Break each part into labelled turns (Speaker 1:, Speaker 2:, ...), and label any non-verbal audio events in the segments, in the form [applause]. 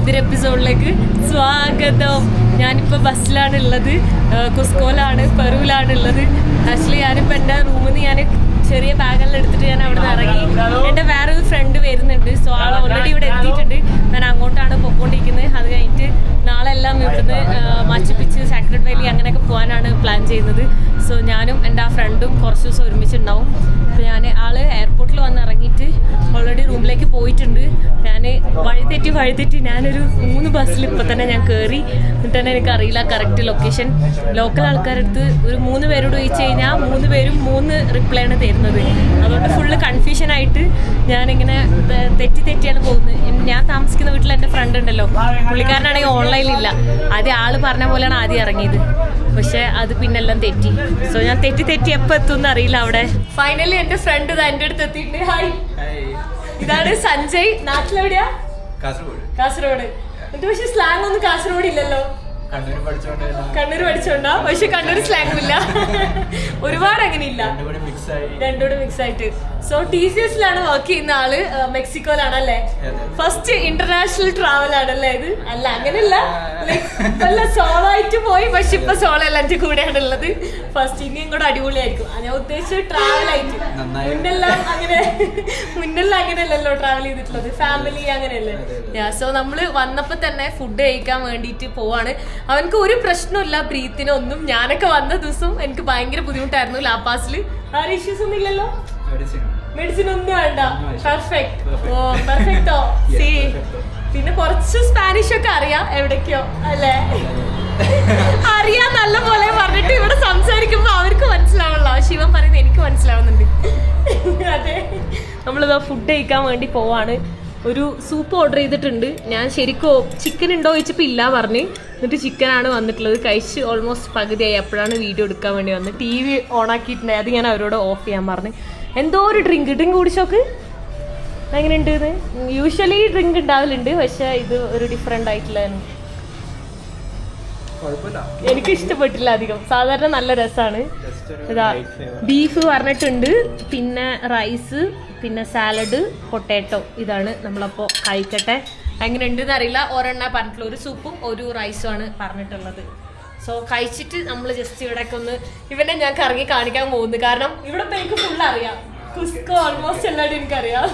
Speaker 1: പുതിയൊരു എപ്പിസോഡിലേക്ക് സ്വാഗതം. ഞാനിപ്പോൾ ബസ്സിലാണ് ഉള്ളത്. കുസ്കോലാണ് പെറുവിലാണ് ഉള്ളത്. ആക്ച്വലി ഞാനിപ്പോൾ എന്റെ റൂമിൽ നിന്ന് ഞാൻ ചെറിയ ബാഗെല്ലാം എടുത്തിട്ട് ഞാൻ അവിടെ നിന്ന് ഇറങ്ങി. എന്റെ വേറൊരു ഫ്രണ്ട് വരുന്നുണ്ട്. സോ ആൾ ഓൾറെഡി ഇവിടെ എത്തിയിട്ടുണ്ട്. ഞാൻ അങ്ങോട്ടാണ് പോയിക്കൊണ്ടിരിക്കുന്നത് അത് കഴിഞ്ഞിട്ട് നാളെ എല്ലാം ഇവിടുന്ന് മച്ചിപ്പിച്ച് സാക്രഡ് വാലി അങ്ങനെയൊക്കെ പോകാനാണ് പ്ലാൻ ചെയ്യുന്നത്. സോ ഞാനും എന്റെ ആ ഫ്രണ്ടും കുറച്ച് ദിവസം ഒരുമിച്ചുണ്ടാവും. അപ്പോൾ ഞാൻ ആൾ എയർപോർട്ടിൽ വന്ന് ഇറങ്ങിയിട്ട് ഓൾറെഡി റൂമിലേക്ക് പോയിട്ടുണ്ട്. ഞാൻ വഴിതെറ്റി വഴിതെറ്റി ഞാനൊരു മൂന്ന് ബസ്സിൽ ഇപ്പോൾ തന്നെ ഞാൻ കയറി എന്നിട്ട് തന്നെ എനിക്ക് അറിയില്ല കറക്റ്റ് ലൊക്കേഷൻ ലോക്കൽ ആൾക്കാരടുത്ത് ഒരു മൂന്ന് പേരോട് ചോദിച്ചു കഴിഞ്ഞാൽ മൂന്ന് പേരും മൂന്ന് റിപ്ലൈ ആണ് തരുന്നത്. അതുകൊണ്ട് ഫുള്ള് കൺഫ്യൂഷൻ ആയിട്ട് ഞാനിങ്ങനെ തെറ്റി തെറ്റിയാണ് പോകുന്നത്. ഞാൻ താമസിക്കുന്ന വീട്ടിൽ എന്റെ ഫ്രണ്ട് ഉണ്ടല്ലോ. പുള്ളിക്കാരനാണെങ്കിൽ ഓൺലൈനിലില്ല ആദ്യം ആൾ പറഞ്ഞ പോലെയാണ് ആദ്യം ഇറങ്ങിയത്. പക്ഷെ അത് പിന്നെല്ലാം തെറ്റി. സോ ഞാൻ തെറ്റി തെറ്റി എപ്പോ എത്തും അറിയില്ല അവിടെ. ഫൈനലി എന്റെ ഫ്രണ്ട് ഇത് എന്റെ അടുത്ത് എത്തിയിട്ടുണ്ട്. ഹായ് ഇതാണ് സഞ്ജയ്. നാട്ടിലെവിടെയാ?
Speaker 2: കാസർഗോഡ്.
Speaker 1: കാസർഗോഡ്. എന്നിട്ട് പക്ഷെ സ്ലാങ് ഒന്നും കാസർഗോഡ് ഇല്ലല്ലോ.
Speaker 2: കണ്ണൂർ പഠിച്ചോണ്ട്
Speaker 1: പക്ഷെ കണ്ണൂർ സ്ലാങ്ങും ഇല്ല ഒരുപാട് അങ്ങനെ ഇല്ല
Speaker 2: രണ്ടും കൂടി മിക്സ്
Speaker 1: ആയിട്ട് സോ ടി സി എസിലാണ് വർക്ക് ചെയ്യുന്ന ആൾ മെക്സിക്കോയിലാണ് അല്ലേ ഫസ്റ്റ് ഇന്റർനാഷണൽ ട്രാവൽ ആണല്ലേ ഇത്? അല്ല അങ്ങനെയല്ല. നല്ല സോളോ ആയിട്ട് പോയി പക്ഷെ ഇപ്പൊ സോളോ അല്ല എന്റെ കൂടെയാണ് ഉള്ളത്. ഫസ്റ്റ് ഇനിയും കൂടെ അടിപൊളിയായിരിക്കും. ഞാൻ ഉദ്ദേശിച്ചത് ട്രാവൽ ആയിട്ട്. മുന്നെല്ലാം അങ്ങനെ മുന്നെല്ലാം അങ്ങനെയല്ലല്ലോ ട്രാവൽ ചെയ്തിട്ടുള്ളത്. ഫാമിലി അങ്ങനെയല്ലേ. സോ നമ്മൾ വന്നപ്പോ തന്നെ ഫുഡ് കഴിക്കാൻ വേണ്ടിയിട്ട് പോവാണ്. അവനക്ക് ഒരു പ്രശ്നമില്ല ബ്രീത്തിനൊന്നും ഞാനൊക്കെ വന്ന ദിവസം എനിക്ക് ഭയങ്കര ബുദ്ധിമുട്ടായിരുന്നു ലാപ്പാസിൽ ആരും ഇഷ്യൂസ് ഒന്നും ഇല്ലല്ലോ
Speaker 2: മെഡിസിൻ
Speaker 1: ഒന്നും വേണ്ട. പെർഫെക്റ്റ് ഓ പെർഫെക്റ്റോ സി [laughs] പിന്നെ കുറച്ച് സ്പാനിഷ് ഒക്കെ അറിയാം എവിടേക്കോ അല്ലേ? [laughs] അറിയാം നല്ല പോലെ പറഞ്ഞിട്ട് ഇവിടെ സംസാരിക്കുമ്പോ അവർക്ക് മനസ്സിലാവണല്ലോ ശിവൻ പറയുന്നത് എനിക്ക് മനസ്സിലാവുന്നുണ്ട്. [laughs] അതെ. നമ്മളിതാ ഫുഡ് കഴിക്കാൻ വേണ്ടി പോവാണ്. ഒരു സൂപ്പ് ഓർഡർ ചെയ്തിട്ടുണ്ട്. ഞാൻ ശരിക്കും ചിക്കൻ ഉണ്ടോ ചോദിച്ചപ്പോൾ ഇല്ല പറഞ്ഞ്. എന്നിട്ട് ചിക്കനാണ് വന്നിട്ടുള്ളത്. കഴിച്ച് ഓൾമോസ്റ്റ് പകുതിയായി. അപ്പോഴാണ് വീഡിയോ എടുക്കാൻ വേണ്ടി വന്നത്. ടി വി ഓൺ ആക്കിയിട്ടുണ്ടായി അത് ഞാൻ അവരോട് ഓഫ് ചെയ്യാൻ പറഞ്ഞു. എന്തോ ഒരു ഡ്രിങ്ക് ഡ്രിങ്ക് കുടിച്ചോക്ക്. എങ്ങനെയുണ്ട് ഇത്? യൂഷ്വലി ഡ്രിങ്ക് ഉണ്ടാവലുണ്ട്. പക്ഷെ ഇത് ഒരു ഡിഫറെന്റ് ആയിട്ടുള്ളതാണ്
Speaker 2: കുഴപ്പമില്ല.
Speaker 1: എനിക്ക് ഇഷ്ടപ്പെട്ടില്ല അധികം. സാധാരണ നല്ല രസമാണ് ഇതാ ബീഫ് പറഞ്ഞിട്ടുണ്ട്. പിന്നെ റൈസ് പിന്നെ സാലഡ് പൊട്ടാറ്റോ ഇതാണ് നമ്മളപ്പോൾ കഴിക്കട്ടെ. എങ്ങനെ ഉണ്ടെന്ന് അറിയില്ല. ഒരെണ്ണ പറഞ്ഞിട്ടുള്ള ഒരു സൂപ്പും ഒരു റൈസും ആണ് പറഞ്ഞിട്ടുള്ളത്. സോ കഴിച്ചിട്ട് നമ്മൾ ജസ്റ്റ് ഇവിടെയൊക്കെ ഒന്ന് ഇവനെ ഞാൻ കറങ്ങി കാണിക്കാൻ പോകുന്നു. കാരണം ഇവിടെ എനിക്ക് ഫുൾ അറിയാം. കുസ്കോ ഓൾമോസ്റ്റ് എല്ലാവരും എനിക്കറിയാം.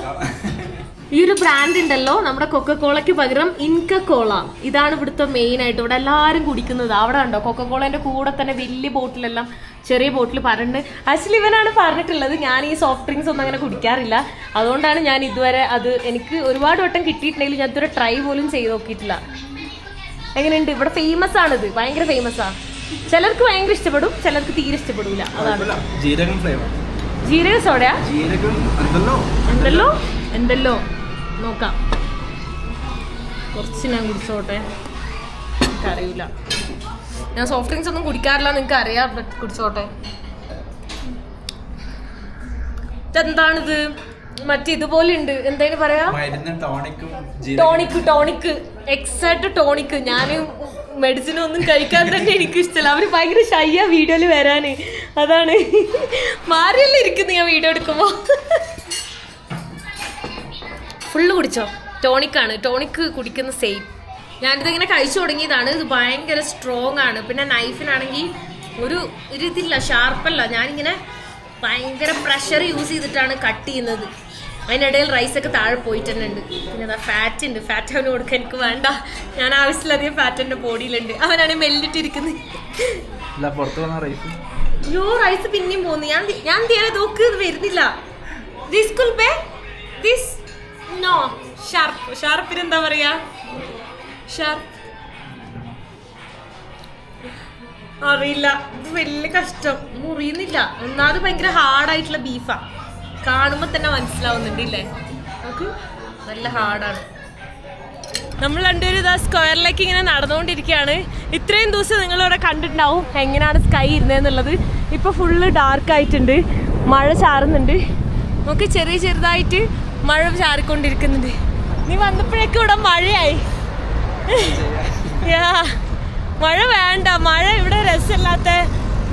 Speaker 1: ഈ ഒരു ബ്രാൻഡ് ഉണ്ടല്ലോ നമ്മുടെ കൊക്കക്കോളയ്ക്ക് പകരം ഇൻക കോള ഇതാണ് ഇവിടുത്തെ മെയിൻ ആയിട്ട്. ഇവിടെ എല്ലാവരും കുടിക്കുന്നത്. അവിടെ ഉണ്ടോ കൊക്കക്കോളേന്റെ കൂടെ തന്നെ വലിയ ബോട്ടിലെല്ലാം ചെറിയ ബോട്ടിൽ പറഞ്ഞു ആക്ച്വലി ഇവനാണ് പറഞ്ഞിട്ടുള്ളത്. ഞാൻ ഈ സോഫ്റ്റ് ഡ്രിങ്ക്സ് ഒന്നും അങ്ങനെ കുടിക്കാറില്ല. അതുകൊണ്ടാണ് ഞാൻ ഇതുവരെ അത് എനിക്ക് ഒരുപാട് വട്ടം കിട്ടിയിട്ടുണ്ടെങ്കിൽ ഞാൻ ഇതുവരെ ട്രൈ പോലും ചെയ്ത് നോക്കിയിട്ടില്ല. എങ്ങനെയുണ്ട്? ഇവിടെ ഫേമസ് ആണിത്. ഭയങ്കര ഫേമസ് ആണ് ചിലർക്ക് ഭയങ്കര ഇഷ്ടപ്പെടും ചിലർക്ക് തീരെ ഇഷ്ടപ്പെടില്ല അതാണ്.
Speaker 2: ജീരകം ഫ്ലേവർ
Speaker 1: ജീരക സോഡയാ?
Speaker 2: ജീരകം എന്തല്ലോ
Speaker 1: എന്തല്ലോ എന്തല്ലോ നോക്കാം. കുറച്ച് ഞാൻ കുടിച്ചോട്ടെ. എനിക്കറിയില്ല. ഞാൻ സോഫ്റ്റ് ഡ്രിങ്ക്സ് ഒന്നും കുടിക്കാറില്ല നിങ്ങൾക്ക് അറിയാം കുടിച്ചോട്ടെ. ഇതെന്താണിത്? മറ്റേ ഇതുപോലെ ഉണ്ട്. എന്തായാലും പറയാ?
Speaker 2: ടോണിക്കും
Speaker 1: ടോണിക്ക് എക്സാക്ട് ടോണിക്ക് ഞാൻ മെഡിസിൻ ഒന്നും കഴിക്കാൻ തന്നെ എനിക്ക് ഇഷ്ടമല്ല അവർ ഭയങ്കര ഷയ്യ വീഡിയോയിൽ വരാന്. അതാണ്. മാറിയല്ലേ ഇരിക്കുന്നു ഞാൻ വീഡിയോ എടുക്കുമ്പോ? ഫുള്ള് കുടിച്ചോ? ടോണിക്കാണ്. ടോണിക്ക് കുടിക്കുന്ന സെയിം. ഞാനിതിങ്ങനെ കഴിച്ചു തുടങ്ങിയതാണ്. ഇത് ഭയങ്കര സ്ട്രോങ് ആണ്. പിന്നെ നൈഫിനാണെങ്കിൽ ഒരു ഒരു ഇതില്ല ഷാർപ്പല്ല ഞാനിങ്ങനെ ഭയങ്കര പ്രഷർ യൂസ് ചെയ്തിട്ടാണ് കട്ട് ചെയ്യുന്നത്. അതിനിടയിൽ റൈസൊക്കെ താഴെ പോയിട്ട് തന്നെ ഉണ്ട് പിന്നെ അതാ ഫാറ്റ് ഉണ്ട് ഫാറ്റ് അവന് കൊടുക്കാൻ എനിക്ക് വേണ്ട. ഞാൻ ആവശ്യമില്ലാതെ ഫാറ്റ് എന്റെ ബോഡിയിലുണ്ട് അവനാണ് മെല്ലിട്ടിരിക്കുന്നത്
Speaker 2: പുറത്ത് റൈസ്
Speaker 1: അയ്യോ റൈസ് പിന്നെയും പോകുന്നു ഞാൻ ഞാൻ തീരെ നോക്ക് ഇത് വരുന്നില്ല. This could be this no sharp ഷാർപ്പിന് എന്താ പറയാ? ഷാർപ്പ് അറിയില്ല. ഇത് വലിയ കഷ്ടം. മുറിയുന്നില്ല. ഒന്നാമത് ഭയങ്കര ഹാർഡായിട്ടുള്ള ബീഫാ കാണുമ്പോൾ തന്നെ മനസ്സിലാവുന്നുണ്ട് ഇല്ലേ? നോക്ക്. നല്ല ഹാർഡാണ് നമ്മൾ രണ്ടുപേരും ഇതാ സ്ക്വയറിലേക്ക് ഇങ്ങനെ നടന്നുകൊണ്ടിരിക്കുകയാണ്. ഇത്രയും ദിവസം നിങ്ങളിവിടെ കണ്ടിട്ടുണ്ടാവും എങ്ങനെയാണ് സ്കൈ ഇരുന്നതെന്നുള്ളത് ഇപ്പൊ ഫുള്ള് ഡാർക്ക് ആയിട്ടുണ്ട്. മഴ ചാറുന്നുണ്ട്. നമുക്ക് ചെറിയ ചെറുതായിട്ട് മഴ ചാറിക്കൊണ്ടിരിക്കുന്നത് നീ വന്നപ്പോഴേക്കും ഇവിടെ മഴയായി. യാ മഴ വേണ്ട മഴ ഇവിടെ രസമില്ലാത്ത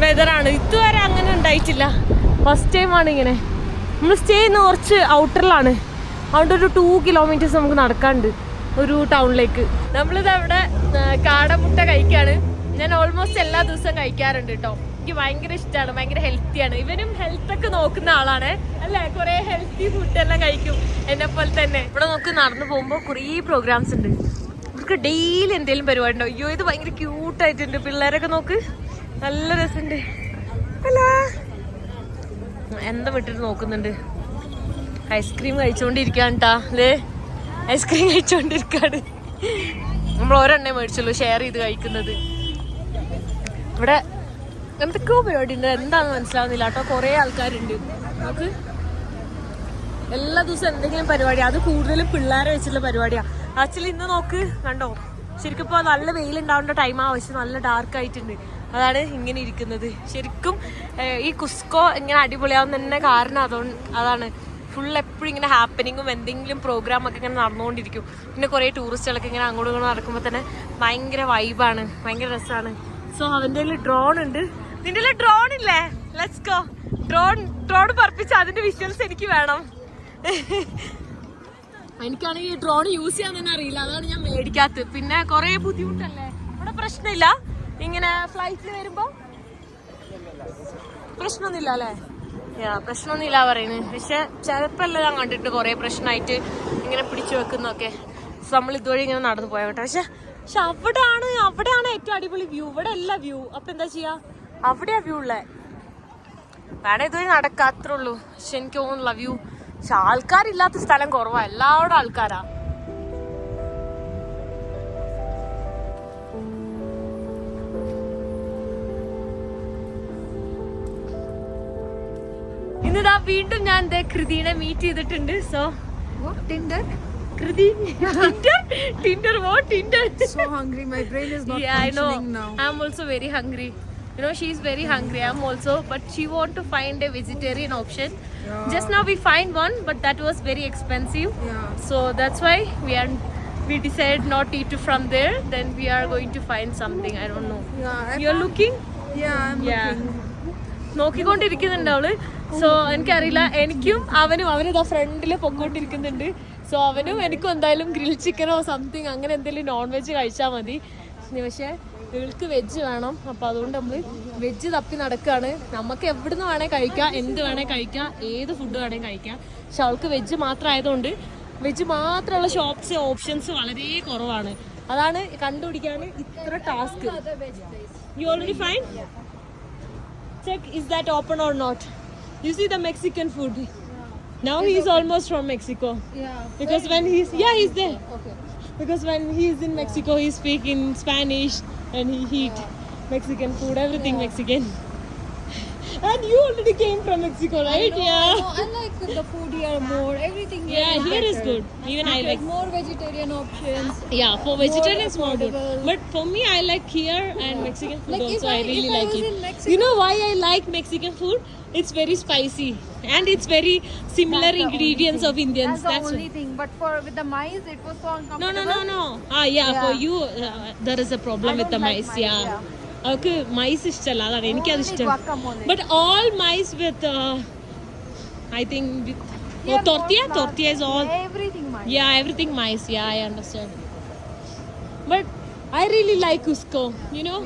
Speaker 1: വെതറാണ് ഇതുവരെ അങ്ങനെ ഉണ്ടായിട്ടില്ല. ഫസ്റ്റ് ടൈമാണ് ഇങ്ങനെ. നമ്മൾ സ്റ്റേ ചെയ്യുന്ന കുറച്ച് ഔട്ടറിലാണ് അതുകൊണ്ട് ഒരു ടു കിലോമീറ്റേഴ്സ് നമുക്ക് നടക്കാണ്ട് ഒരു ടൗണിലേക്ക് നമ്മളിത് അവിടെ കാടമുട്ട കഴിക്കാണ്. ഞാൻ ഓൾമോസ്റ്റ് എല്ലാ ദിവസവും കഴിക്കാറുണ്ട് കേട്ടോ എനിക്ക് ഭയങ്കര ഇഷ്ടമാണ് ഭയങ്കര ഹെൽത്തിയാണ് ഇവനും ഹെൽത്ത് ഒക്കെ നോക്കുന്ന ആളാണ് അല്ലെ? കുറെ ഹെൽത്തി ഫുഡ് എല്ലാം കഴിക്കും എന്നെ പോലെ തന്നെ. ഇവിടെ നോക്ക് നടന്നു പോകുമ്പോൾ കുറേ പ്രോഗ്രാംസ് ഉണ്ട്. ഇവർക്ക് ഡെയിലി എന്തെങ്കിലും പരിപാടി ഉണ്ടോ? അയ്യോ ഇത് ഭയങ്കര ക്യൂട്ടായിട്ടുണ്ട് പിള്ളേരൊക്കെ നോക്ക്. നല്ല രസമുണ്ട്. ഹലോ എന്താ വിട്ടിട്ട് നോക്കുന്നുണ്ട്? ഐസ്ക്രീം കഴിച്ചുകൊണ്ടിരിക്കുകയാണ് കേട്ടാ അല്ലേ ഐസ്ക്രീം കഴിച്ചുകൊണ്ടിരിക്കുകയാണ് നമ്മൾ ഒരെണ്ണേ മേടിച്ചുള്ളൂ ഷെയർ ചെയ്ത് കഴിക്കുന്നത്. ഇവിടെ എന്തൊക്കെയോ പരിപാടി ഉണ്ട് എന്താണെന്ന് മനസ്സിലാവുന്നില്ല കേട്ടോ. കുറേ ആൾക്കാരുണ്ട്. നമുക്ക് എല്ലാ ദിവസവും എന്തെങ്കിലും പരിപാടി. അത് കൂടുതലും പിള്ളേരെ വെച്ചിട്ടുള്ള പരിപാടിയാ. ആക്ച്വലി ഇന്ന് നോക്ക് കണ്ടോ? ശരിക്കും ഇപ്പോൾ നല്ല വെയിലുണ്ടാവേണ്ട ടൈം ആവശ്യം നല്ല ഡാർക്ക് ആയിട്ടുണ്ട്. അതാണ് ഇങ്ങനെ ഇരിക്കുന്നത്. ശരിക്കും ഈ കുസ്കോ ഇങ്ങനെ അടിപൊളിയാവുന്ന തന്നെ കാരണം അതുകൊണ്ട് അതാണ്. ഫുൾ എപ്പോഴും ഇങ്ങനെ ഹാപ്പനിങ്ങും എന്തെങ്കിലും പ്രോഗ്രാം ഒക്കെ ഇങ്ങനെ നടന്നുകൊണ്ടിരിക്കും പിന്നെ കുറേ ടൂറിസ്റ്റുകളൊക്കെ ഇങ്ങനെ അങ്ങോട്ടും ഇങ്ങോട്ടും നടക്കുമ്പോൾ തന്നെ ഭയങ്കര വൈബാണ് ഭയങ്കര രസമാണ് സോ അവന്റെ കയ്യിൽ ഡ്രോൺ ഉണ്ട്. നിന്റെ ഡ്രോൺ ഇല്ലേ? ലെറ്റ്സ് ഗോ ഡ്രോൺ ഡ്രോൺ പറപ്പിച്ച് അതിന്റെ വിഷ്വൽസ് എനിക്ക് വേണം. എനിക്കാണെങ്കിൽ ഡ്രോൺ യൂസ് ചെയ്യാൻ തന്നെ അറിയില്ല. അതാണ് ഞാൻ മേടിക്കാത്തത്. പിന്നെ കുറെ ബുദ്ധിമുട്ടല്ലേ? ഇവിടെ പ്രശ്നമില്ല. ഇങ്ങനെ ഫ്ലൈറ്റിൽ വരുമ്പോ? പ്രശ്നമൊന്നുമില്ല അല്ലേ? യാ പ്രശ്നമൊന്നുമില്ല പറയുന്നത് പക്ഷെ ചിലപ്പല്ല ഞാൻ കണ്ടിട്ട് കുറേ പ്രശ്നമായിട്ട് ഇങ്ങനെ പിടിച്ചു വെക്കുന്നൊക്കെ നമ്മൾ ഇതുവഴി ഇങ്ങനെ നടന്നു പോയ കേട്ടോ പക്ഷെ പക്ഷെ അവിടെയാണ് അവിടെയാണ് ഏറ്റവും അടിപൊളി വ്യൂ ഇവിടെ അല്ല വ്യൂ അപ്പൊ എന്താ ചെയ്യാ? അവിടെയാ വ്യൂ ഉള്ളത് വേണേ ഇതുവരെ നടക്കാത്രേ ഉള്ളൂ പക്ഷെ എനിക്ക് തോന്നുന്നില്ല വ്യൂ പക്ഷെ ആൾക്കാരില്ലാത്ത സ്ഥലം കുറവാ. എല്ലാവരുടെ ആൾക്കാരാ. ഇന്നിതാ വീണ്ടും ഞാൻ കൃതിനെ മീറ്റ് ചെയ്തിട്ടുണ്ട്. So
Speaker 3: Tinder?
Speaker 1: Kriti Tinder Tinder whoa Tinder
Speaker 3: so hungry. My
Speaker 1: brain is functioning
Speaker 3: now I
Speaker 1: am also very hungry. You know, she is very hungry. i am also, but she want to find a vegetarian option. yeah. Just now we find one, but that was very expensive.
Speaker 3: Yeah.
Speaker 1: So that's why we are. We decided not to eat from there. Then we are going to find something. I don't know.
Speaker 3: Yeah. you
Speaker 1: You're looking.
Speaker 3: Yeah, I'm
Speaker 1: Yeah.
Speaker 3: looking.
Speaker 1: നോക്കിക്കൊണ്ടിരിക്കുന്നുണ്ട് അവൾ so എനിക്കറിയില്ല എനിക്കും അവനും അവനിതാ ഫ്രണ്ടിൽ പൊക്കോണ്ടിരിക്കുന്നുണ്ട് so അവനും എനിക്കും എന്തായാലും grill ചിക്കനോ സംതിങ് അങ്ങനെ എന്തെങ്കിലും നോൺ വെജ് കഴിച്ചാൽ മതി പക്ഷേ ഇവൾക്ക് വെജ് വേണം. അപ്പോൾ അതുകൊണ്ട് നമ്മൾ വെജ് തപ്പി നടക്കുകയാണ് നമുക്ക് എവിടുന്ന് വേണേ കഴിക്കാം എന്ത് വേണേ കഴിക്കാം ഏത് ഫുഡ് വേണേ കഴിക്കാം. പക്ഷെ അവൾക്ക് വെജ് മാത്രം ആയതുകൊണ്ട് വെജ് മാത്രമുള്ള ഷോപ്സ് ഓപ്ഷൻസ് വളരെ കുറവാണ്. അതാണ് കണ്ടുപിടിക്കാൻ ഇത്ര task you already fine check is that open or not you see the Mexican food now he's almost from Mexico
Speaker 3: because
Speaker 1: when when yeah yeah the. Because when he's in Mexico he speak in Spanish and he eat Mexican food, everything Mexican. And you already came from Mexico, right? Yeah.
Speaker 3: No, I like the food here more. Everything here
Speaker 1: Yeah,
Speaker 3: is
Speaker 1: here is
Speaker 3: better.
Speaker 1: good. Even I
Speaker 3: Like more vegetarian options.
Speaker 1: Yeah, for vegetarians more good. But for me, I like here and Mexican food
Speaker 3: Like,
Speaker 1: also. I,
Speaker 3: I-
Speaker 1: really
Speaker 3: I
Speaker 1: like
Speaker 3: was
Speaker 1: it.
Speaker 3: Mexico-
Speaker 1: You know why I like Mexican food? It's very spicy and it's very similar
Speaker 3: the
Speaker 1: ingredients of Indians.
Speaker 3: That's the
Speaker 1: That's
Speaker 3: only thing. But for with the mice, it was so uncomfortable.
Speaker 1: no, no, no. no. Ah, yeah, for you, uh, there is a problem
Speaker 3: I
Speaker 1: with the
Speaker 3: like
Speaker 1: mice.
Speaker 3: mice,
Speaker 1: yeah.
Speaker 3: yeah.
Speaker 1: അവർക്ക് mice ഇഷ്ടമല്ല അതാണ് എനിക്കത് ഇഷ്ടം. But all mice with I think with tortilla tortilla is all
Speaker 3: Everything mice.
Speaker 1: Yeah, everything mice. Yeah, I understand. But I really like Cusco. You know,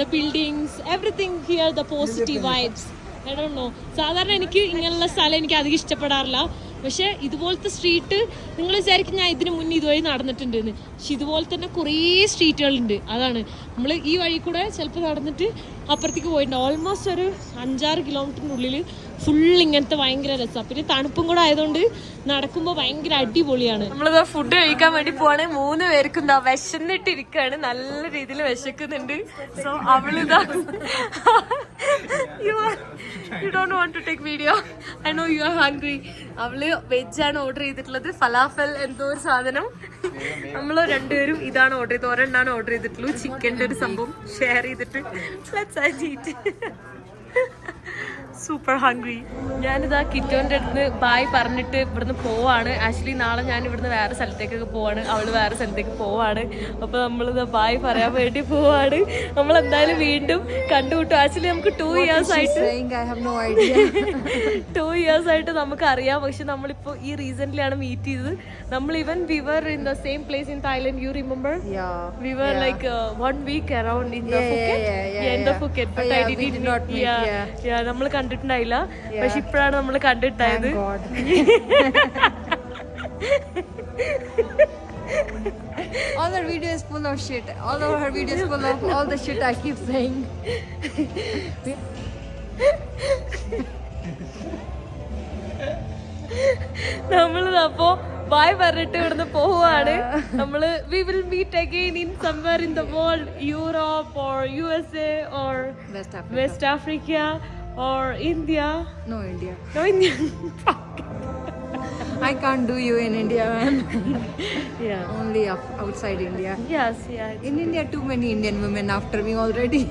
Speaker 1: the buildings, everything here, the positive vibes. I don't know. സാധാരണ എനിക്ക് ഇങ്ങനെയുള്ള സ്ഥലം എനിക്ക് അധികം ഇഷ്ടപ്പെടാറില്ല പക്ഷെ ഇതുപോലത്തെ street നിങ്ങൾ വിചാരിക്കും ഞാൻ ഇതിന് മുന്നേ ഇതുവഴി നടന്നിട്ടുണ്ട് എന്ന് പക്ഷെ ഇതുപോലെ തന്നെ കുറേ സ്ട്രീറ്റുകളുണ്ട് അതാണ്. നമ്മൾ ഈ വഴി കൂടെ ചിലപ്പോൾ നടന്നിട്ട് അപ്പുറത്തേക്ക് പോയിട്ടുണ്ട്. ഓൾമോസ്റ്റ് ഒരു അഞ്ചാറ് കിലോമീറ്ററിനുള്ളിൽ ഫുൾ ഇങ്ങനത്തെ ഭയങ്കര രസമാണ് പിന്നെ തണുപ്പും കൂടെ ആയതുകൊണ്ട് നടക്കുമ്പോൾ ഭയങ്കര അടിപൊളിയാണ്. നമ്മളിതാ ഫുഡ് കഴിക്കാൻ വേണ്ടി പോവാണ്. മൂന്ന് പേർക്കും എന്താ വിശന്നിട്ടിരിക്കുകയാണ് നല്ല രീതിയിൽ വിശക്കുന്നുണ്ട്. So അവളിതാ you don't want to take video I know you are hungry അവൾ വെജാണ് ഓർഡർ ചെയ്തിട്ടുള്ളത്. ഫലാഫൽ എന്തോ ഒരു സാധനം. നമ്മൾ രണ്ടുപേരും ഇതാണ് ഓർഡർ ചെയ്തത്. ഒരെണ്ണാണ് ഓർഡർ ചെയ്തിട്ടുള്ളൂ ചിക്കന്റെ ഒരു സംഭവം ഷെയർ ചെയ്തിട്ട്. ലെറ്റ്സ് ഈറ്റ് സൂപ്പർ ഹംഗ്രി ഞാനിതാ കിറ്റോന്റെ അടുത്ത് ബായ് പറഞ്ഞിട്ട് ഇവിടുന്ന് പോവാണ്. ആക്ച്വലി നാളെ ഞാൻ ഇവിടുന്ന് വേറെ സ്ഥലത്തേക്കൊക്കെ പോവാണ്. അവൾ വേറെ സ്ഥലത്തേക്ക് പോവാണ്. അപ്പൊ നമ്മളിത് ബായ് പറയാൻ വേണ്ടി പോവാണ്. നമ്മൾ എന്തായാലും വീണ്ടും കണ്ടുമുട്ടും. ആക്ച്വലി നമുക്ക് ടു ഇയേഴ്സ് ആയിട്ട്. ടു ഇയേഴ്സ് [laughs] ആയിട്ട് നമുക്ക് അറിയാം പക്ഷെ നമ്മളിപ്പോ ഈ റീസെന്റ് മീറ്റ് ചെയ്തത്. നമ്മൾ even we were in the same place in Thailand you remember
Speaker 3: yeah.
Speaker 1: We were like uh, one week around in the
Speaker 3: Yeah, yeah,
Speaker 1: Phuket. കണ്ടിട്ടുണ്ടായില്ല. പക്ഷെ ഇപ്പോഴാണ് നമ്മൾ
Speaker 3: കണ്ടിട്ടുണ്ടായത് [laughs] All her videos full of shit. All of her videos full of all the shit saying.
Speaker 1: നമ്മളത് അപ്പോ bye പറഞ്ഞിട്ട് ഇവിടുന്ന് പോവാണ് [laughs] നമ്മൾ we will meet again in somewhere in the world Europe or U S West Africa or India?
Speaker 3: No, India.
Speaker 1: No, India. [laughs] [laughs]
Speaker 3: I can't do you in India, man. [laughs]
Speaker 1: yeah.
Speaker 3: Only outside India.
Speaker 1: Yes, yeah.
Speaker 3: In. India, too many Indian women after me already.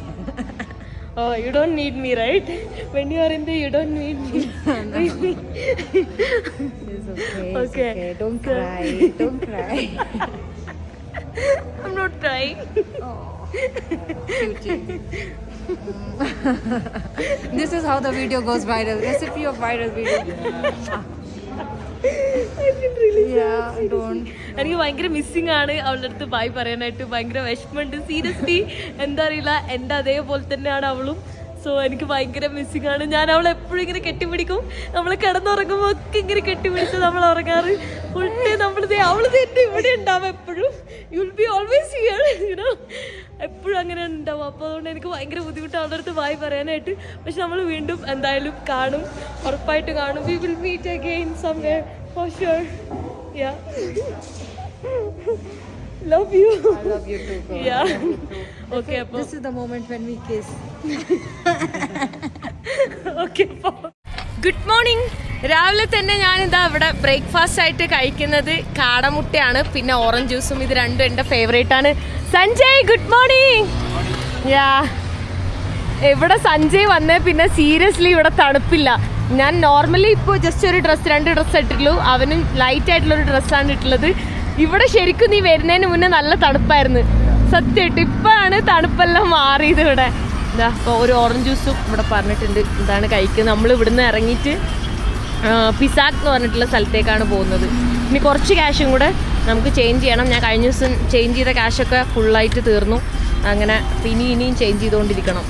Speaker 1: oh, you don't need me, right? When you are in there, you don't need me. no.
Speaker 3: it's okay. It's
Speaker 1: okay.
Speaker 3: okay. Don't cry. Don't cry.
Speaker 1: I'm not crying.
Speaker 3: Oh. [laughs] this is how the video goes viral. Recipe of viral video. [laughs]
Speaker 1: എനിക്ക് ഭയങ്കര missing ആണ് അവളുടെ അടുത്ത് bye പറയാനായിട്ട്. ഭയങ്കര വിഷമമുണ്ട്. Seriously എന്താ അറിയില്ല. എന്റെ അതേപോലെ തന്നെയാണ് അവളും. സോ എനിക്ക് ഭയങ്കര മിസ്സിംഗ് ആണ്. ഞാൻ അവളെ എപ്പോഴും ഇങ്ങനെ കെട്ടിപ്പിടിക്കും. നമ്മൾ കിടന്നുറങ്ങുമ്പോൾ ഒക്കെ ഇങ്ങനെ കെട്ടിപ്പിടിച്ച് നമ്മൾ ഉറങ്ങാറ്. ഫുൾ നമ്മൾ അവൾ തന്നെ ഇവിടെ ഉണ്ടാവും എപ്പോഴും. You will be always here എപ്പോഴും അങ്ങനെ ഉണ്ടാവും. അപ്പോൾ അതുകൊണ്ട് എനിക്ക് ഭയങ്കര ബുദ്ധിമുട്ട് അവളുടെ അടുത്ത് വായി പറയാനായിട്ട്. പക്ഷെ നമ്മൾ വീണ്ടും എന്തായാലും കാണും. ഉറപ്പായിട്ട് കാണും. We will meet again somewhere for sure yeah love you.
Speaker 3: I love you too. girl.
Speaker 1: Yeah [laughs] Okay, okay
Speaker 3: This is the moment when we kiss. [laughs]
Speaker 1: okay, okay good morning രാവിലെ തന്നെ ഞാനിതാ ഇവിടെ ബ്രേക്ക്ഫാസ്റ്റ് ആയിട്ട് കഴിക്കുന്നത് കാടമുട്ടയാണ് പിന്നെ ഓറഞ്ച് ജ്യൂസും ഇത് രണ്ടും എന്റെ ഫേവറേറ്റ് ആണ്. സഞ്ജയ് ഗുഡ് മോർണിംഗ് യാ ഇവിടെ സഞ്ജയ് വന്നേ പിന്നെ സീരിയസ്ലി ഇവിടെ തണുപ്പില്ല. ഞാൻ നോർമലി ഇപ്പോൾ ജസ്റ്റ് ഒരു ഡ്രസ്സ് രണ്ട് ഡ്രസ്സ് ഇട്ടിട്ടുള്ളൂ. അവനും ലൈറ്റ് ആയിട്ടുള്ള ഒരു ഡ്രസ്സാണ് ഇട്ടുള്ളത്. ഇവിടെ ശരിക്കും നീ വരുന്നതിന് മുന്നേ നല്ല തണുപ്പായിരുന്നു. സത്യമായിട്ട് ഇപ്പോഴാണ് തണുപ്പെല്ലാം മാറിയത് ഇവിടെ. എന്താ അപ്പോൾ ഒരു ഓറഞ്ച് ജ്യൂസും ഇവിടെ പറഞ്ഞിട്ടുണ്ട്. എന്താണ് കഴിക്കുന്നത്. നമ്മൾ ഇവിടുന്ന് ഇറങ്ങിയിട്ട് പിസാക്ക് എന്ന് പറഞ്ഞിട്ടുള്ള സ്ഥലത്തേക്കാണ് പോകുന്നത്. ഇനി കുറച്ച് ക്യാഷും കൂടെ നമുക്ക് ചേഞ്ച് ചെയ്യണം. ഞാൻ കഴിഞ്ഞ ദിവസം ചേഞ്ച് ചെയ്ത ക്യാഷൊക്കെ ഫുള്ളായിട്ട് തീർന്നു. അങ്ങനെ ഇനി ഇനിയും ചേഞ്ച് ചെയ്തുകൊണ്ടിരിക്കണം.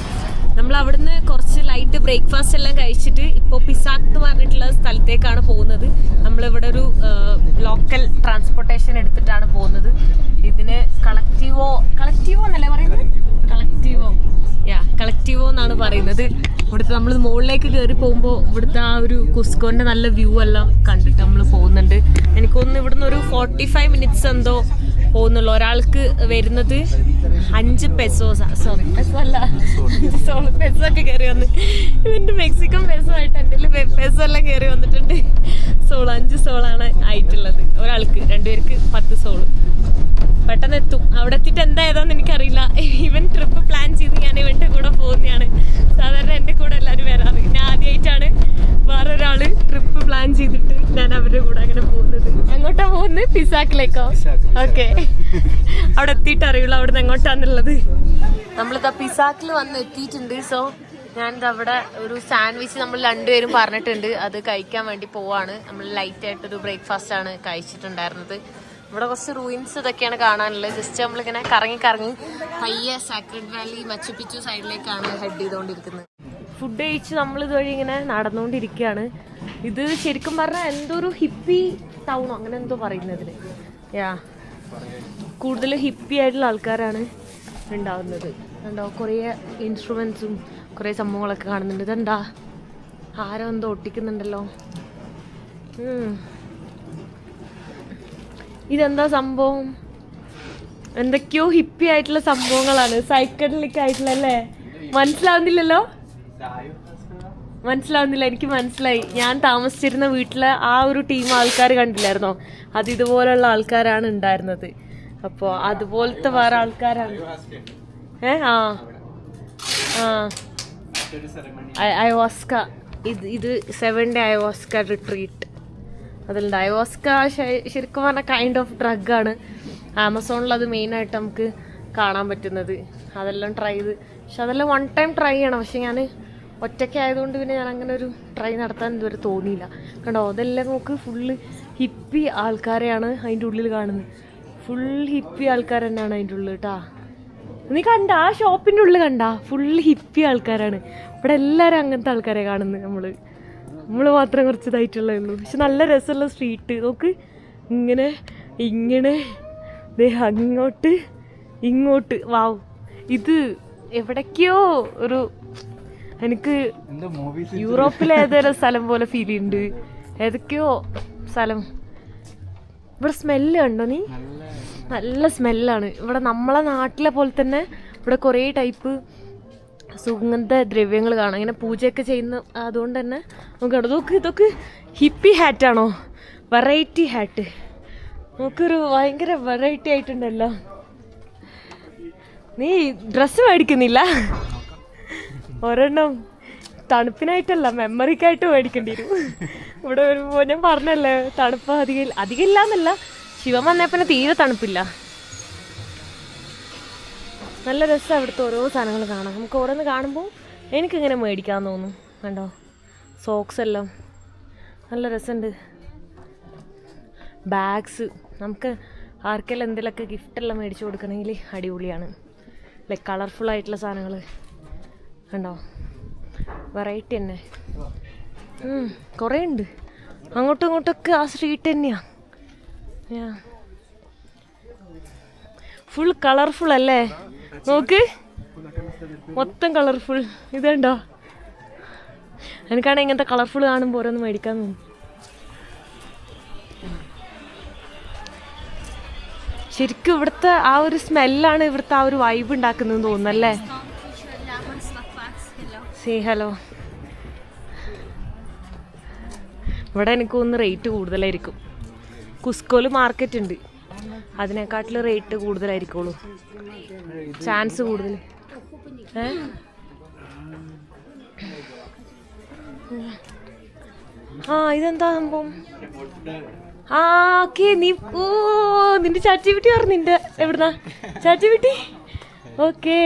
Speaker 1: നമ്മൾ അവിടുന്ന് കുറച്ച് ലൈറ്റ് ബ്രേക്ക്ഫാസ്റ്റ് എല്ലാം കഴിച്ചിട്ട് ഇപ്പോൾ പിസാക്ക് എന്ന് പറഞ്ഞിട്ടുള്ള സ്ഥലത്തേക്കാണ് പോകുന്നത്. നമ്മളിവിടെ ഒരു ലോക്കൽ ട്രാൻസ്പോർട്ടേഷൻ എടുത്തിട്ടാണ് പോകുന്നത്. ഇതിന് കളക്റ്റീവോ കളക്റ്റീവോ എന്നല്ലേ പറയുന്നത്? കളക്റ്റീവോ യാ കളക്റ്റീവോ എന്നാണ് പറയുന്നത്. ഇവിടുത്തെ നമ്മൾ മുകളിലേക്ക് കയറി പോകുമ്പോൾ ഇവിടുത്തെ ആ ഒരു കുസ്കോന്റെ നല്ല വ്യൂ എല്ലാം കണ്ടിട്ട് നമ്മൾ പോകുന്നുണ്ട്. എനിക്കൊന്ന് ഇവിടുന്ന് ഒരു ഫോർട്ടി ഫൈവ് മിനിറ്റ്സ് എന്തോ പോകുന്നുള്ളൂ ഒരാൾക്ക് വരുന്നത് അഞ്ച് പെസോസ് സോറി അല്ല. ഒക്കെ കയറി വന്ന്. ഇവന്റെ മെക്സിക്കൻ പെസോ ആയിട്ട് എന്റെ പെസോ എല്ലാം കയറി വന്നിട്ടുണ്ട്. സോൾ അഞ്ച് സോളാണ് ആയിട്ടുള്ളത്. ഒരാൾക്ക് രണ്ടുപേർക്ക് പത്ത് സോൾ പെട്ടെന്ന് എത്തും. അവിടെ എത്തിയിട്ട് എന്തായതാന്ന് എനിക്കറിയില്ല. ഇവൻ ട്രിപ്പ് പ്ലാൻ ചെയ്ത് ഞാൻ ഇവന്റെ കൂടെ പോകുന്നതാണ്. സാധാരണ എന്റെ കൂടെ എല്ലാവരും വരാറ്. ഞാൻ ആദ്യമായിട്ടാണ് വേറൊരാൾ ട്രിപ്പ് പ്ലാൻ ചെയ്തിട്ട് ഞാൻ അവരുടെ കൂടെ അങ്ങനെ പോകുന്നത്. പോകുന്നത് പിസാക്കിലേക്കോ? ഓക്കെ. അവിടെ എത്തിയിട്ട് അറിയുള്ളൂ അവിടെ നിന്ന് എങ്ങോട്ടാന്നുള്ളത്. നമ്മളിതാ പിസാക്കിൽ വന്ന് എത്തിയിട്ടുണ്ട്. സോ ഞാനിത് അവിടെ ഒരു സാൻഡ്വിച്ച് നമ്മൾ രണ്ടുപേരും പറഞ്ഞിട്ടുണ്ട്. അത് കഴിക്കാൻ വേണ്ടി പോവാണ്. നമ്മൾ ലൈറ്റ് ആയിട്ടൊരു ബ്രേക്ക്ഫാസ്റ്റ് ആണ് കഴിച്ചിട്ടുണ്ടായിരുന്നത്. ഇവിടെ കുറച്ച് റൂയിൻസ് ഇതൊക്കെയാണ് കാണാനുള്ളത്. ജസ്റ്റ് നമ്മളിങ്ങനെ കറങ്ങി കറങ്ങി പയ്യെ സാക്രഡ് വാലി മച്ചുപിച്ചു സൈഡിലേക്കാണ് ഹെഡ് ചെയ്തുകൊണ്ടിരിക്കുന്നത് ഫുഡ് കഴിച്ച് നമ്മൾ ഇതുവഴി ഇങ്ങനെ നടന്നുകൊണ്ടിരിക്കുകയാണ്. ഇത് ശരിക്കും പറഞ്ഞാൽ എന്തോ ഒരു ഹിപ്പി ടൗണോ അങ്ങനെ എന്തോ പറയുന്നതിന് യാ. കൂടുതൽ ഹിപ്പി ആയിട്ടുള്ള ആൾക്കാരാണ് ഉണ്ടാവുന്നത് എന്താ കുറേ ഇൻസ്ട്രുമെൻസും കുറേ സംഭവങ്ങളൊക്കെ കാണുന്നുണ്ട്. ഇതെന്താ? ആരോ എന്തോ ഒട്ടിക്കുന്നുണ്ടല്ലോ. ഇതെന്താ സംഭവം? എന്തൊക്കെയോ ഹിപ്പി ആയിട്ടുള്ള സംഭവങ്ങളാണ്. സൈക്കഡലിക് ആയിട്ടുള്ള അല്ലേ? മനസ്സിലാവുന്നില്ലല്ലോ? മനസ്സിലാവുന്നില്ല എനിക്ക് മനസ്സിലായി. ഞാൻ താമസിച്ചിരുന്ന വീട്ടിലെ ആ ഒരു ടീം ആൾക്കാർ കണ്ടില്ലായിരുന്നോ? അത് ഇതുപോലുള്ള ആൾക്കാരാണ് ഉണ്ടായിരുന്നത്. അപ്പോൾ അതുപോലത്തെ വേറെ ആൾക്കാരാണ്. ഏ? ആ. അയോസ്ക ഇത് ഇത് സെവൻ ഡേ അയോസ്ക റിട്രീറ്റ് അതിലുണ്ട്. അയോസ്ക ശരിക്കും പറഞ്ഞ കൈൻഡ് ഓഫ് ഡ്രഗാണ് ആമസോണിൽ അത് മെയിനായിട്ട് നമുക്ക് കാണാൻ പറ്റുന്നത്. അതെല്ലാം ട്രൈ ചെയ്ത്. പക്ഷെ അതെല്ലാം വൺ ടൈം ട്രൈ ചെയ്യണം. പക്ഷെ ഞാൻ ഒറ്റയ്ക്ക് ആയതുകൊണ്ട് പിന്നെ ഞാൻ അങ്ങനെ ഒരു ട്രൈ നടത്താൻ ഇതുവരെ തോന്നിയില്ല. കണ്ടോ? അതെല്ലാം നമുക്ക് ഫുള്ള് ഹിപ്പി ആൾക്കാരെയാണ് അതിന്റെ ഉള്ളിൽ കാണുന്നത്. ഫുൾ ഹിപ്പി ആൾക്കാർ തന്നെയാണ് അതിന്റെ ഉള്ളിൽ കേട്ടാ. നീ കണ്ട? ആ ഷോപ്പിന്റെ ഉള്ളിൽ കണ്ട? ഫുൾ ഹിപ്പി ആൾക്കാരാണ്. ഇവിടെ എല്ലാവരും അങ്ങനത്തെ ആൾക്കാരെ കാണുന്നത് നമ്മൾ നമ്മൾ മാത്രം കുറച്ച് ഇതായിട്ടുള്ളേ ഉള്ളൂ പക്ഷെ നല്ല രസമുള്ള സ്ട്രീറ്റ് നോക്ക്. ഇങ്ങനെ ഇങ്ങനെ. ദേ അങ്ങോട്ട് ഇങ്ങോട്ട്. വാവ് ഇത് എവിടേക്കോ ഒരു എനിക്ക് യൂറോപ്പിലെ [laughs] ഏതൊരു സ്ഥലം പോലെ ഫീൽ ഉണ്ട് ഏതൊക്കെയോ സ്ഥലം. ഇവിടെ സ്മെല്ല് കണ്ടോ നീ?
Speaker 2: നല്ല
Speaker 1: നല്ല സ്മെല്ലാണ് ഇവിടെ നമ്മളെ നാട്ടിലെ പോലെ തന്നെ ഇവിടെ കുറേ ടൈപ്പ് സുഗന്ധ ദ്രവ്യങ്ങൾ കാണാം. ഇങ്ങനെ പൂജയൊക്കെ ചെയ്യുന്ന അതുകൊണ്ട് തന്നെ നമുക്ക് അവിടെ നോക്ക് ഇതൊക്കെ ഹിപ്പി ഹാറ്റാണോ വെറൈറ്റി ഹാറ്റ് നമുക്കൊരു ഭയങ്കര വെറൈറ്റി ആയിട്ടുണ്ടല്ലോ. നീ ഡ്രസ്സ് മേടിക്കുന്നില്ല? ഒരെണ്ണം തണുപ്പിനായിട്ടല്ല മെമ്മറിക്കായിട്ട് മേടിക്കേണ്ടി വരും. ഇവിടെ വരുമ്പോൾ ഞാൻ പറഞ്ഞല്ലേ തണുപ്പ് അധികം അധികം ഇല്ല എന്നല്ല ശിവൻ വന്നപ്പോൾ തീരെ തണുപ്പില്ല. നല്ല രസം അവിടുത്തെ ഓരോ സാധനങ്ങൾ കാണാം നമുക്ക് ഓരോന്ന് കാണുമ്പോൾ എനിക്കിങ്ങനെ മേടിക്കാൻ തോന്നും. കണ്ടോ? സോക്സ് എല്ലാം. നല്ല രസമുണ്ട് ബാഗ്സ് നമുക്ക് ആർക്കെല്ലാം എന്തെങ്കിലുമൊക്കെ ഗിഫ്റ്റെല്ലാം മേടിച്ചു കൊടുക്കണമെങ്കിൽ അടിപൊളിയാണ്. ലൈക്ക് കളർഫുൾ ആയിട്ടുള്ള സാധനങ്ങൾ കണ്ടോ? വെറൈറ്റി തന്നെ. കുറേ ഉണ്ട് അങ്ങോട്ടും ഇങ്ങോട്ടൊക്കെ ആ സ്ട്രീറ്റ് തന്നെയാ. ഫുൾ കളർഫുൾ അല്ലേ? നോക്ക്. മൊത്തം കളർഫുൾ ഇതുണ്ടോ? എനിക്കാണെങ്കിൽ ഇങ്ങനത്തെ കളർഫുൾ കാണുമ്പോൾ ഓരോന്ന് മേടിക്കാൻ തോന്നും. ശരിക്കും ഇവിടുത്തെ ആ ഒരു സ്മെല്ലാണ് ഇവിടുത്തെ ആ ഒരു വൈബ് ഉണ്ടാക്കുന്നത് തോന്നുന്നല്ലേ സേ ഹലോ. ഇവിടെ എനിക്ക് ഒന്ന് റേറ്റ് കൂടുതലായിരിക്കും. കുസ്കോൽ മാർക്കറ്റ് ഉണ്ട്. അതിനെക്കാട്ടിൽ റേറ്റ് കൂടുതലായിരിക്കുള്ളൂ. ചാൻസ് കൂടുതൽ ആ ഇതെന്താ സംഭവം? ആ ഓക്കെ നീ ഓ നിന്റെ ചാറ്റിവിറ്റി പറഞ്ഞു നിന്റെ എവിടുന്നാ? ചാറ്റിവിറ്റി ഓക്കെ.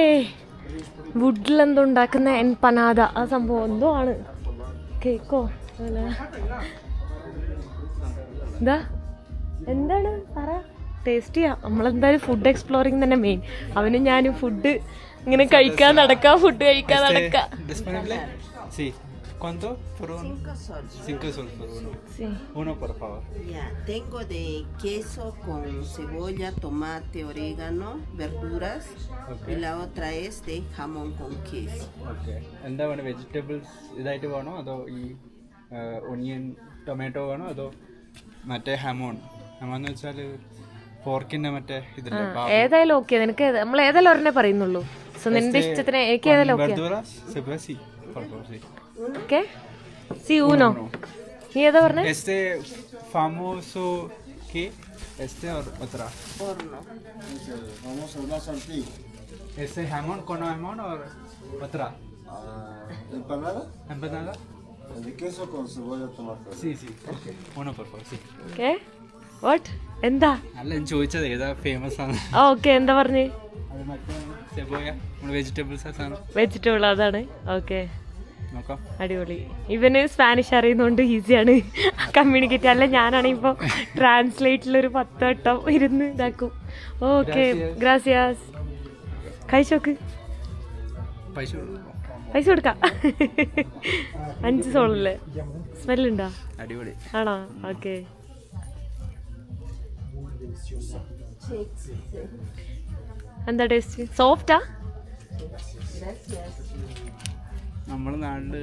Speaker 1: വുഡിൽ എന്തോ ഉണ്ടാക്കുന്ന എൻ പനാദ ആ സംഭവം എന്തോ ആണ്. കേക്കോ? അല്ല. എന്താ എന്താണ്? പറ. ടേസ്റ്റിയാ. നമ്മളെന്തായാലും ഫുഡ് എക്സ്പ്ലോറിങ് തന്നെ മെയിൻ അവനും ഞാനും ഫുഡ് ഇങ്ങനെ കഴിക്കാൻ നടക്കാം ഫുഡ് കഴിക്കാൻ നടക്കാം.
Speaker 2: ¿Cuánto? Por uno? cinco soles. Por uno.
Speaker 1: Sí.
Speaker 2: uno por favor.
Speaker 4: Ya, tengo de queso con cebolla, tomate, orégano, verduras.
Speaker 2: Ok.
Speaker 4: Y la otra es de jamón con queso.
Speaker 2: Okay എന്താ വേണം vegetables ഇതായിട്ട് വേണോ അതോ ഈ onion tomato വേണോ അതോ മറ്റേ ഹമോൺ ഹമോൺ എന്ന് വെച്ചാൽ പോർക്കിന്റെ മറ്റേ ഇതില്ലേ
Speaker 1: ഏതായാലും ഓക്കെ നിനക്ക് നമ്മൾ ഏതായാലും ഒരെണ്ണേ പറയുന്നുള്ളൂ? സോ നിന്റെ ഇഷ്ടത്തിന് എനിക്ക് ഏതായാലും okay
Speaker 2: verduras se puede sí por favor sí
Speaker 1: okay C ഊനോ നീ ഏതാ പറഞ്ഞേ
Speaker 2: este famoso que este or otra
Speaker 4: Horno.
Speaker 2: este jamón con jamón o otra
Speaker 5: Ah, ¿Empanada?
Speaker 2: empanada
Speaker 5: De queso con cebolla, tomate.
Speaker 2: sí sí okay uno por favor sí
Speaker 1: okay what എന്താ
Speaker 2: അല്ല ഞാൻ ചോദിച്ചത് ഏതാ famous ആണ്
Speaker 1: ആ okay എന്താ പറഞ്ഞേ
Speaker 2: അത് മറ്റേ സെബോയ നമ്മുടെ വെജിറ്റബിൾസ് ആണ്
Speaker 1: വെജിറ്റബിൾ അതാണ് ഓക്കെ
Speaker 2: നോക്കാം
Speaker 1: അടിപൊളി. ഇവന് സ്പാനിഷ് അറിയുന്നോണ്ട് ഈസിയാണ് കമ്മ്യൂണിക്കേറ്റ് അല്ല ഞാനാണെങ്കിൽ ഇപ്പോൾ ട്രാൻസ്ലേറ്റിലൊരു പത്ത് വട്ടം ഇരുന്ന് ഇതാക്കും. ഓക്കെ ഗ്രാസിയാസ് കഴിച്ചോക്ക്
Speaker 2: പൈസ കൊടുക്കും.
Speaker 1: പൈസ കൊടുക്കാം. അഞ്ച് സോളല്ലേ സ്മെല്ലുണ്ടോ?
Speaker 2: അടിപൊളി.
Speaker 1: ആണോ? ഓക്കെ എന്താ ടേസ്റ്റ് സോഫ്റ്റാ
Speaker 2: നമ്മുടെ നാട്ടിൽ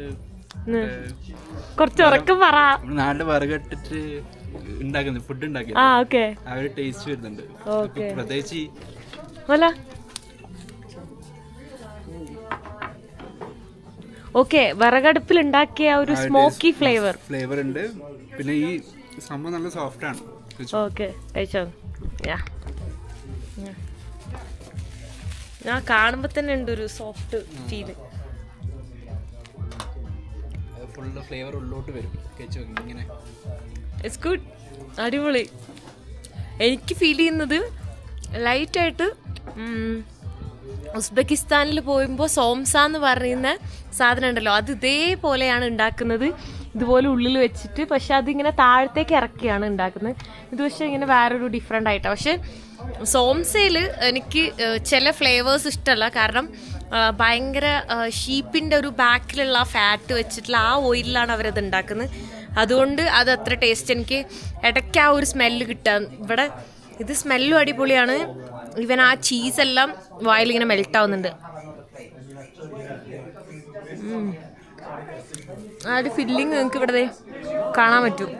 Speaker 1: കുറച്ച് ഉറക്കം പറ.
Speaker 2: നമ്മുടെ നാട്ടിൽ വിറകിട്ടിട്ട് ഉണ്ടാക്കുന്നത് ഫുഡ് ഉണ്ടാക്കി
Speaker 1: ആ ഓക്കെ.
Speaker 2: ആ ഒരു ടേസ്റ്റ് വരുന്നുണ്ട്.
Speaker 1: ഓക്കെ.
Speaker 2: പ്രത്യേകിച്ച്
Speaker 1: അല്ല ഓക്കെ വിറകടുപ്പിൽ ഉണ്ടാക്കിയ ഒരു സ്മോക്കി ഫ്ലേവർ
Speaker 2: ഫ്ലേവർ ഉണ്ട്. പിന്നെ ഈ സംഭവം നല്ല സോഫ്റ്റ് ആണ്.
Speaker 1: ഓക്കെ കഴിച്ചോ. യാ ഞാൻ കാണുമ്പോൾ തന്നെ ഉണ്ട് ഒരു സോഫ്റ്റ് ഫീൽ
Speaker 2: ഫുള്ള് ഫ്ലേവർ ഉള്ളോട്ട് വരും. കഴിച്ചു ഇങ്ങനെ.
Speaker 1: ഇറ്റ്സ് ഗുഡ് അടിപൊളി. എനിക്ക് ഫീൽ ചെയ്യുന്നത് ലൈറ്റായിട്ട് ഉസ്ബെക്കിസ്ഥാനിൽ പോകുമ്പോൾ സോംസ എന്ന് പറയുന്ന സാധനം ഉണ്ടല്ലോ അത് ഇതേപോലെയാണ് ഉണ്ടാക്കുന്നത്. ഇതുപോലെ ഉള്ളിൽ വെച്ചിട്ട് പക്ഷെ അതിങ്ങനെ താഴത്തേക്ക് ഇറക്കിയാണ് ഉണ്ടാക്കുന്നത്. ഇത് പക്ഷേ ഇങ്ങനെ വേറൊരു ഡിഫറെന്റ് ആയിട്ടാണ് പക്ഷേ സോംസയിൽ എനിക്ക് ചില ഫ്ലേവേഴ്സ് ഇഷ്ടമല്ല കാരണം ഭയങ്കര ഷീപ്പിന്റെ ഒരു ബാക്കിലുള്ള ഫാറ്റ് വെച്ചിട്ടുള്ള ആ ഓയിലാണ് അവരത് ഉണ്ടാക്കുന്നത് അതുകൊണ്ട് അത് അത്ര ടേസ്റ്റ് എനിക്ക് ഇടയ്ക്ക് ആ ഒരു സ്മെല്ല് കിട്ടാൻ ഇവിടെ ഇത് സ്മെല്ലും അടിപൊളിയാണ്. ഇവൻ ആ ചീസെല്ലാം വായിലിങ്ങനെ മെൽറ്റ് ആവുന്നുണ്ട്. ആ ഒരു ഫില്ലിങ് നിങ്ങൾക്ക് ഇവിടെ കാണാൻ പറ്റും.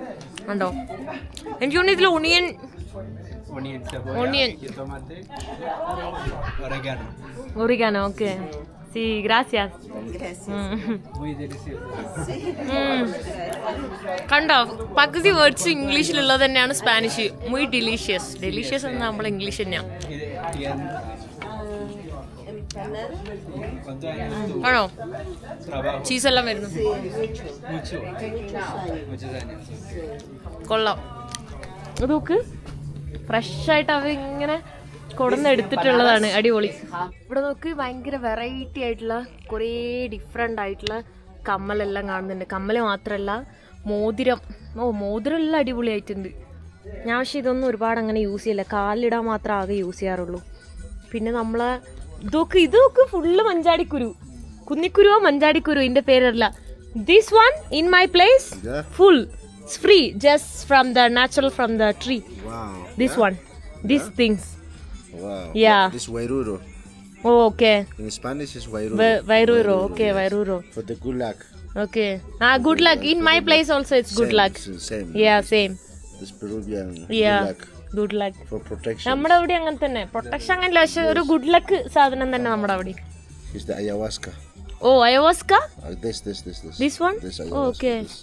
Speaker 1: ഉണ്ടോ എനിക്ക് തോന്നുന്നു ഇതിൽ ഒണിയൻ Onion.
Speaker 2: ടൊമാറ്റോ ഒരഗാനോ
Speaker 1: മുറിക്കാനോ? ഓക്കെ.
Speaker 2: muy delicioso
Speaker 1: കണ്ടോ? പകുതി വേർഡ്സ് ഇംഗ്ലീഷിലുള്ളത് തന്നെയാണ് സ്പാനിഷ്. muy ഡെലീഷ്യസ് ഡെലീഷ്യസ് എന്ന് നമ്മൾ ഇംഗ്ലീഷ് തന്നെയാണ്
Speaker 2: ഇത് y en- ¿Cuántos años tu
Speaker 1: ആണോ ചീസെല്ലാം വരുന്നു. കൊള്ളാം. നോക്ക്. ഫ്രഷ് ആയിട്ട് അവർ ഇങ്ങനെ കൊടുന്നെടുത്തിട്ടുള്ളതാണ് അടിപൊളി. ഇവിടെ നോക്ക് ഭയങ്കര വെറൈറ്റി ആയിട്ടുള്ള കുറേ ഡിഫറെന്റ് ആയിട്ടുള്ള കമ്മലെല്ലാം കാണുന്നുണ്ട്. കമ്മൽ മാത്രമല്ല മോതിരം. ഓ മോതിരം എല്ലാം അടിപൊളിയായിട്ടുണ്ട്. ഞാൻ പക്ഷെ ഇതൊന്നും ഒരുപാട് അങ്ങനെ യൂസ് ചെയ്യില്ല. കാലിടാൻ മാത്രം ആകെ യൂസ് ചെയ്യാറുള്ളൂ. പിന്നെ നമ്മളെ ഇതൊക്കെ ഇതൊക്കെ ഫുള്ള് മഞ്ചാടിക്കുരു. കുന്നിക്കുരുവോ മഞ്ചാടിക്കുരു ഇതിന്റെ പേരല്ല this one in my place. Full free just from the natural from the tree
Speaker 5: Wow.
Speaker 1: one these yeah? things
Speaker 5: Wow.
Speaker 1: Yeah.
Speaker 5: This wairuro.
Speaker 1: Oh, okay.
Speaker 5: In Spanish is wairuro.
Speaker 1: വൈറൂരോ okay വൈറൂരോ
Speaker 5: For the good luck.
Speaker 1: Okay. Ah, good luck. In my place also it's good
Speaker 5: Same,
Speaker 1: luck.
Speaker 5: it's the Same.
Speaker 1: it's same
Speaker 5: This Peruvian
Speaker 1: Yeah.
Speaker 5: good luck
Speaker 1: good luck
Speaker 5: for protection.
Speaker 1: നമ്മുടെ അവിടെ അങ്ങനെ തന്നെ protection അങ്ങനെ പക്ഷെ ഒരു good luck സാധനം തന്നെ നമ്മുടെ അവിടെ
Speaker 5: It's the ayahuasca.
Speaker 1: Oh, ayahuasca?
Speaker 5: Uh, this, this, this, this.
Speaker 1: This one?
Speaker 5: This
Speaker 1: Oh,
Speaker 5: ayahuasca.
Speaker 1: okay.
Speaker 5: This.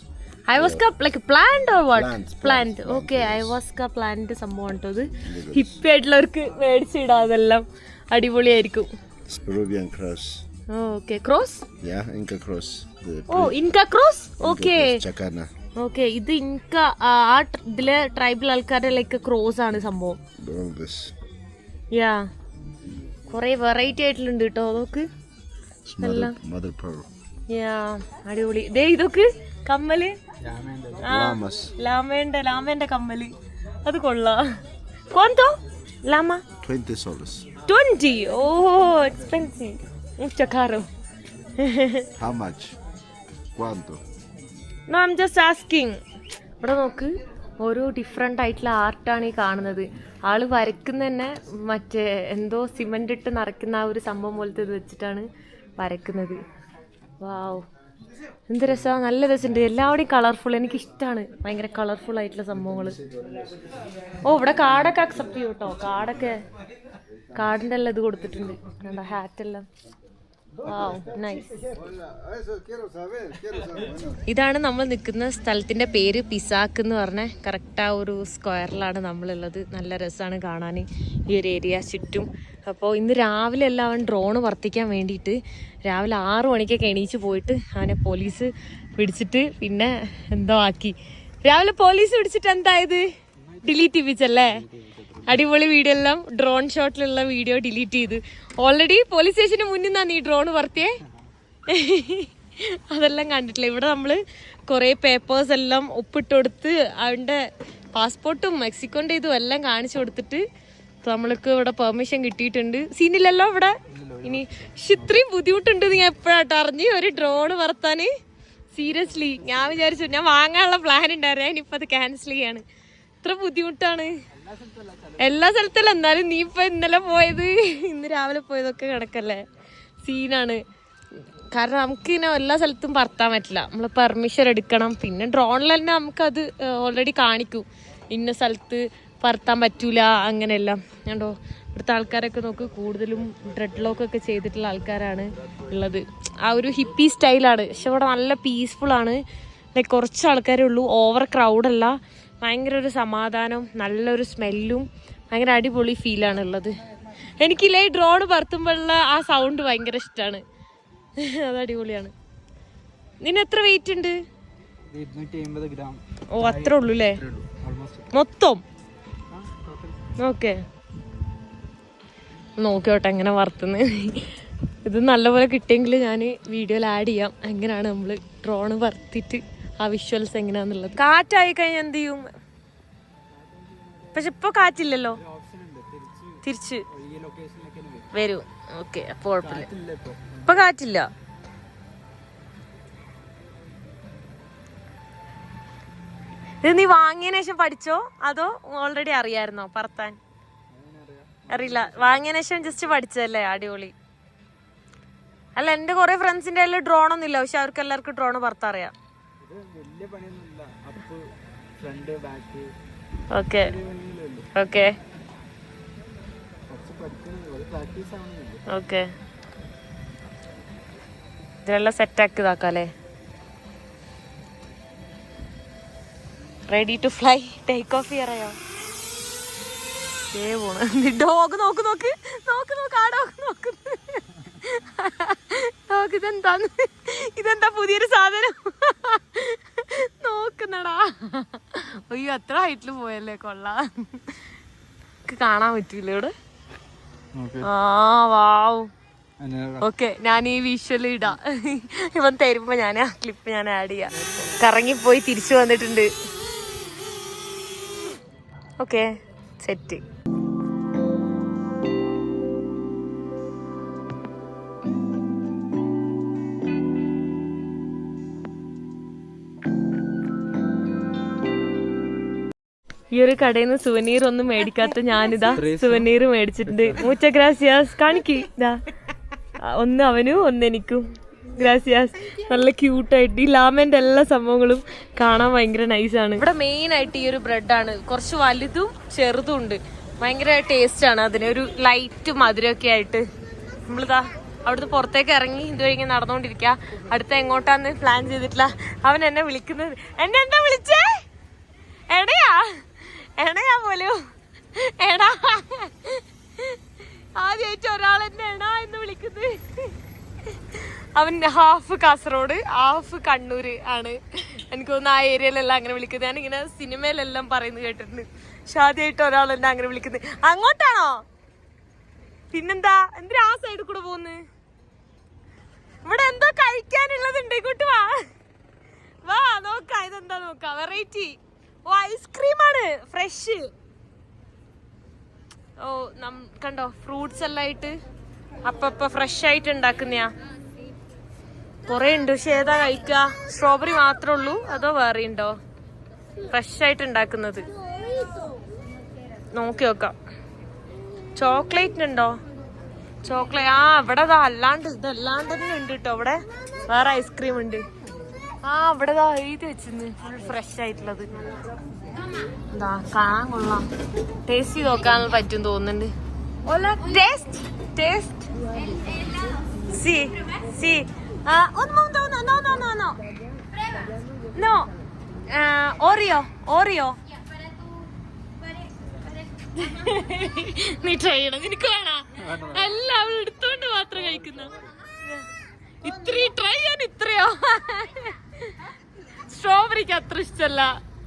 Speaker 1: Plant or what?
Speaker 5: Plant, plant,
Speaker 1: Plant.
Speaker 5: plant,
Speaker 1: Okay,
Speaker 5: yes.
Speaker 1: ayahuasca plant സംഭവം കേട്ടോ ഇത് ഹിപ്പി ആയിട്ടുള്ളവർക്ക് മേടിച്ചിടാം അതെല്ലാം അടിപൊളിയായിരിക്കും. Okay cross
Speaker 5: cross. The
Speaker 1: oh Inca cross okay. Okay ഇത് Inca ആ ഇതിലെ ട്രൈബൽ ആൾക്കാരുടെ ലൈക്ക് ക്രോസ് ആണ് സംഭവം. യാ കൊറേ വെറൈറ്റി ആയിട്ടുള്ളുണ്ട് കേട്ടോ അതൊക്കെ
Speaker 5: pearl.
Speaker 1: യാ അടിപൊളി ദേ ഇതൊക്കെ
Speaker 5: കമ്മൽ.
Speaker 1: ലാമേന്റെ ലാമേന്റെ കമ്മൽ. അത് കൊള്ളാം. Llama?
Speaker 5: 20 soles.
Speaker 1: Twenty oh expensive i'm just asking. ഇവിടെ നോക്ക് ഓരോ ഡിഫറെന്റ് ആയിട്ടുള്ള ആർട്ടാണ് ഈ കാണുന്നത്. ആൾ വരക്കുന്ന തന്നെ മറ്റേ എന്തോ സിമെന്റ് ഇട്ട് നിറയ്ക്കുന്ന ആ ഒരു സംഭവം പോലത്തെ ഇത് വെച്ചിട്ടാണ് വരക്കുന്നത് വാവ് എന്ത് രസമാണ് നല്ല രസമുണ്ട്. എല്ലാവരുടെയും കളർഫുൾ എനിക്ക് ഇഷ്ടമാണ് ഭയങ്കര കളർഫുൾ ആയിട്ടുള്ള സംഭവങ്ങൾ ഓ ഇവിടെ കാർഡൊക്കെ അക്സെപ്റ്റ് ചെയ്യും കേട്ടോ കാർഡൊക്കെ കാർഡിന്റെ എല്ലാം ഇത് കൊടുത്തിട്ടുണ്ട്. എന്താ ഹാറ്റെല്ലാം ഇതാണ് നമ്മൾ നിൽക്കുന്ന സ്ഥലത്തിന്റെ പേര് പിസാക്ക് എന്ന് പറഞ്ഞ കറക്റ്റ് ആ ഒരു സ്ക്വയറിലാണ് നമ്മളുള്ളത്. നല്ല രസമാണ് കാണാൻ. ഈ ഒരു ഏരിയ ചുറ്റും അപ്പോൾ ഇന്ന് രാവിലെ എല്ലാം അവൻ ഡ്രോണ് വർത്തിക്കാൻ വേണ്ടിയിട്ട് രാവിലെ ആറു മണിക്കൊക്കെ എണീച്ച് പോയിട്ട് അവനെ പോലീസ് പിടിച്ചിട്ട് പിന്നെ എന്തോ ആക്കി. രാവിലെ പോലീസ് പിടിച്ചിട്ട് എന്തായത്? ഡിലീറ്റ് ചെയ്യിപ്പിച്ചല്ലേ? അടിപൊളി വീഡിയോ എല്ലാം ഡ്രോൺ ഷോട്ടിലുള്ള വീഡിയോ ഡിലീറ്റ് ചെയ്ത്. ഓൾറെഡി പോലീസ് സ്റ്റേഷന് മുന്നിൽ നിന്നാണ് ഈ ഡ്രോൺ വർത്തിയേ? അതെല്ലാം കണ്ടിട്ടില്ല. ഇവിടെ നമ്മൾ കുറേ പേപ്പേഴ്സ് എല്ലാം ഒപ്പിട്ട് കൊടുത്ത് അവന്റെ പാസ്പോർട്ടും മെക്സിക്കോന്റെ ഇതും എല്ലാം കാണിച്ചു കൊടുത്തിട്ട് നമ്മൾക്ക് ഇവിടെ പെർമിഷൻ കിട്ടിയിട്ടുണ്ട്. സീനില്ലല്ലോ ഇവിടെ? ഇനി ഇത്രയും ബുദ്ധിമുട്ടുണ്ട് നീ എപ്പോഴാട്ടോ അറിഞ്ഞ് ഒരു ഡ്രോൺ വർത്താൻ സീരിയസ്ലി ഞാൻ വിചാരിച്ചു ഞാൻ വാങ്ങാനുള്ള പ്ലാൻ ഉണ്ടായിരുന്നു. ഇനിയിപ്പോൾ അത് ക്യാൻസൽ ചെയ്യാണ്. ഇത്ര ബുദ്ധിമുട്ടാണ്. എല്ലാ സ്ഥലത്തല്ല എന്നാലും നീ ഇപ്പൊ ഇന്നലെ പോയത് ഇന്ന് രാവിലെ പോയതൊക്കെ കിടക്കല്ലേ സീനാണ് കാരണം നമുക്ക് ഇങ്ങനെ എല്ലാ സ്ഥലത്തും പറത്താൻ പറ്റില്ല. നമ്മൾ പെർമിഷൻ എടുക്കണം. പിന്നെ ഡ്രോണിൽ തന്നെ നമുക്കത് ഓൾറെഡി കാണിക്കും. ഇന്ന സ്ഥലത്ത് പറത്താൻ പറ്റൂല അങ്ങനെയെല്ലാം. കണ്ടോ? ഇവിടുത്തെ ആൾക്കാരൊക്കെ നോക്ക് കൂടുതലും ഡ്രെഡ് ലോക്ക് ഒക്കെ ചെയ്തിട്ടുള്ള ആൾക്കാരാണ് ഉള്ളത്. ആ ഒരു ഹിപ്പി സ്റ്റൈലാണ്. പക്ഷെ ഇവിടെ നല്ല പീസ്ഫുൾ ആണ്. ലൈക്ക് കുറച്ച് ആൾക്കാരേ ഉള്ളൂ. ഓവർ ക്രൗഡല്ല ഭയങ്കര ഒരു സമാധാനം നല്ലൊരു സ്മെല്ലും ഭയങ്കര അടിപൊളി ഫീലാണ് ഉള്ളത്. എനിക്കില്ലേ ഡ്രോൺ പറത്തുമ്പോഴുള്ള ആ സൗണ്ട് ഭയങ്കര ഇഷ്ടമാണ് [laughs] അത് അടിപൊളിയാണ്. നിന്നെ എത്ര വെയിറ്റ് ഉണ്ട്? ഓ അത്ര ഉള്ളൂ അല്ലേ മൊത്തം? ഓക്കെ. നോക്കിയോട്ടെ എങ്ങനെ വറുത്തുന്ന്. ഇത് നല്ലപോലെ കിട്ടിയെങ്കിൽ ഞാൻ വീഡിയോയിൽ ആഡ് ചെയ്യാം. എങ്ങനെയാണ് നമ്മൾ ഡ്രോണ് വറുത്തിട്ട് ആ വിഷ്വൽസ് എങ്ങനെയാന്നുള്ളത്. കാറ്റായി കഴിഞ്ഞാൽ എന്ത് ചെയ്യും? പക്ഷെ ഇപ്പൊ കാറ്റില്ലല്ലോ. തിരിച്ച്
Speaker 2: ഈ ലൊക്കേഷനിലൊക്കെ വരും.
Speaker 1: ഓക്കെ അപ്പൊ കുഴപ്പമില്ല. ഇപ്പൊ കാറ്റില്ല? ഇത് നീ വാങ്ങിയതിനു ശേഷം പഠിച്ചോ? അതോ ഓൾറെഡി അറിയായിരുന്നോ? പറത്താൻ. അറിയില്ല. വാങ്ങിയതിനു ശേഷം ജസ്റ്റ് പഠിച്ചതല്ലേ? അടിപൊളി. അല്ല എന്റെ കുറെ ഫ്രണ്ട്സിന്റെ കയ്യിൽ ഡ്രോൺ ഒന്നും ഇല്ല. പക്ഷെ അവർക്ക് എല്ലാവർക്കും ഡ്രോൺ പറത്തറിയാം ഓക്കെ ഓക്കെ ഓക്കെ ഇതിലെല്ലാം സെറ്റാക്കി ഇതാക്കാല്ലേ ready to fly take off ചെയ്യാറയോ ഏ പോണ്. ഡോഗ് നോക്ക് നോക്ക്. നോക്ക് നോക്ക് ആ ഡോഗ് നോക്ക്. ഡോഗ് ഇതെന്താന്ന്? ഇതെന്താ പുതിയൊരു സാധനം? നോക്കുന്നടാ. അയ്യോ അത്ര ഹൈറ്റിൽ പോയല്ലേ കൊള്ളാം. കാണാൻ പറ്റൂല ഇവിടെ? ആ വാവ്. ഓക്കെ ഞാൻ ഈ വിഷ്വൽ ഇടാം. ഇവൻ തരുമ്പോ ഞാൻ ആ ക്ലിപ്പ് ഞാൻ ആഡ് ചെയ്യാം. കറങ്ങിപ്പോയി തിരിച്ചു വന്നിട്ടുണ്ട്. Okay set. ഈ ഒരു കടയിൽ നിന്ന് സുവനീർ ഒന്നും മേടിക്കാത്ത ഞാനിതാ സുവനീർ മേടിച്ചിട്ടുണ്ട്. മൂച്ച ഗ്രാസിയാസ് കാണിക്ക്. ഇതാ. ഒന്ന് അവനും ഒന്ന് എനിക്കും. ഗ്രാസിയാസ് നല്ല ക്യൂട്ടായിട്ട് ഈ ലാമന്റെ എല്ലാ സംഭവങ്ങളും കാണാൻ ഭയങ്കര നൈസാണ് ഇവിടെ മെയിൻ ആയിട്ട് ഈ ഒരു ബ്രെഡാണ് കുറച്ച് വലുതും ചെറുതും ഉണ്ട്. ഭയങ്കര ടേസ്റ്റ് ആണ് അതിന്. ഒരു ലൈറ്റ് മധുരമൊക്കെ ആയിട്ട്. നമ്മളിതാ അവിടുന്ന് പുറത്തേക്ക് ഇറങ്ങി ഇത് ഇങ്ങനെ നടന്നുകൊണ്ടിരിക്കുക അടുത്ത എങ്ങോട്ടാന്ന് പ്ലാൻ ചെയ്തിട്ടില്ല. അവൻ എന്നെ വിളിക്കുന്നത്. എന്നെ എന്താ വിളിച്ചേ? എടയാ എണയാ പോലും? എടാ ആദ്യമായിട്ട് ഒരാൾ എന്നെ എണ എന്ന് വിളിക്കുന്നത്. അവൻ ഹാഫ് കാസർഗോഡ് ഹാഫ് കണ്ണൂര് ആണ്. എനിക്ക് തോന്നുന്നു ആ ഏരിയയിലെല്ലാം അങ്ങനെ വിളിക്കുന്നത്. ഞാൻ ഇങ്ങനെ സിനിമയിലെല്ലാം പറയുന്നത് കേട്ടിട്ടുണ്ട്. പക്ഷെ ആദ്യമായിട്ട് ഒരാൾ എന്നെ അങ്ങനെ വിളിക്കുന്നത്. അങ്ങോട്ടാണോ? പിന്നെന്താ? എന്തിനാ ആ സൈഡിൽ കൂടെ പോകുന്നു? ഇവിടെ എന്തോ കഴിക്കാനുള്ളതുണ്ട്. ഇങ്ങോട്ട് വാ. വാ നോക്ക. ഇതെന്താ നോക്ക? വെറൈറ്റി ഓ ഐസ്ക്രീമാണ് ഫ്രഷ് ഓ നം കണ്ടോ? ഫ്രൂട്ട്സ് എല്ലാം ആയിട്ട് അപ്പപ്പ ഫ്രഷ് ആയിട്ട് ഉണ്ടാക്കുന്നയാ? കൊറേ ഉണ്ട് പക്ഷെ ഏതാ കഴിക്ക? സ്ട്രോബെറി മാത്രമേ ഉള്ളൂ അതോ വേറെ ഉണ്ടോ? ഫ്രഷ് ആയിട്ട് ഉണ്ടാക്കുന്നത്. നോക്കി നോക്കാം. ചോക്ലേറ്റ് ഉണ്ടോ? ചോക്ലേറ്റ് ആ ഇവിടെ ദാ അല്ലാണ്ട് ഇതല്ലാണ്ട് തന്നെ ഉണ്ട് കേട്ടോ അവിടെ വേറെ ഐസ്ക്രീം ഉണ്ട്. ആ അവിടെ ദാ എഴുതി വെച്ചിരുന്നു. ഫുൾ ഫ്രഷ് ആയിട്ടുള്ളത്. എന്താ കാണാൻ കൊള്ളാം. ടേസ്റ്റ് ചെയ്ത് നോക്കാൻ പറ്റും തോന്നുന്നുണ്ട്. Taste Sí, sí. Uh, un mundo, no no no no no. No uh, oreo oreo. നീ ട്രൈ ചെയ്യണം നിനക്ക് വേണ? എല്ലാവരും എടുത്തോണ്ട് മാത്രം കഴിക്കുന്ന. ഇത്രയും ട്രൈ ചെയ്യാൻ ഇത്രയോ? സ്ട്രോബെറിക്ക് അത്ര ഇഷ്ടല്ല.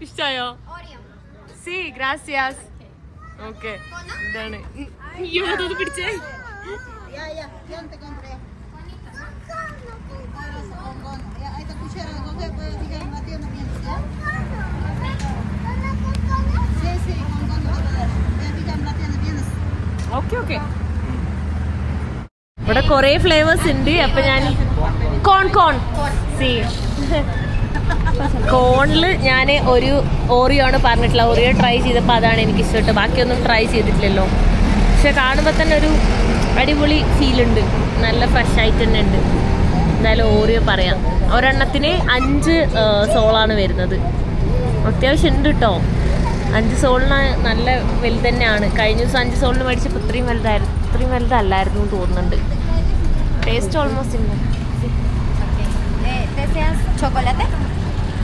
Speaker 1: ഇഷ്ടായോ? സി ഗ്രാസിയാസ് ഓക്കെ. ഇതാണ് പിടിച്ചേ. Okay okay. ഇവിടെ കൊറേ ഫ്ലേവേഴ്സ് ഉണ്ട്. അപ്പൊ ഞാൻ കോൺ കോൺ സി കോണിൽ ഞാൻ ഒരു ഓറിയോ ആണ് പറഞ്ഞിട്ടില്ല ഓറിയോ ട്രൈ ചെയ്തപ്പോൾ അതാണ് എനിക്ക് ഇഷ്ടപ്പെട്ടത് ബാക്കിയൊന്നും ട്രൈ ചെയ്തിട്ടില്ലല്ലോ. പക്ഷെ കാണുമ്പോൾ തന്നെ ഒരു അടിപൊളി ഫീലുണ്ട്. നല്ല ഫ്രഷ് ആയിട്ട് തന്നെ ഉണ്ട്. എന്തായാലും ഓറിയോ പറയാം. ഒരെണ്ണത്തിന് അഞ്ച് സോളാണ് വരുന്നത്. അത്യാവശ്യം ഉണ്ട് കേട്ടോ അഞ്ച് സോളിന് നല്ല വലുത് തന്നെയാണ്. കഴിഞ്ഞ ദിവസം അഞ്ച് സോളിന് മേടിച്ചപ്പോൾ ഇത്രയും വലുതായിരുന്നു ഇത്രയും വലുതല്ലായിരുന്നു എന്ന് തോന്നുന്നുണ്ട്. ടേസ്റ്റ് ഓൾമോസ്റ്റ് ഇല്ല
Speaker 3: Eh,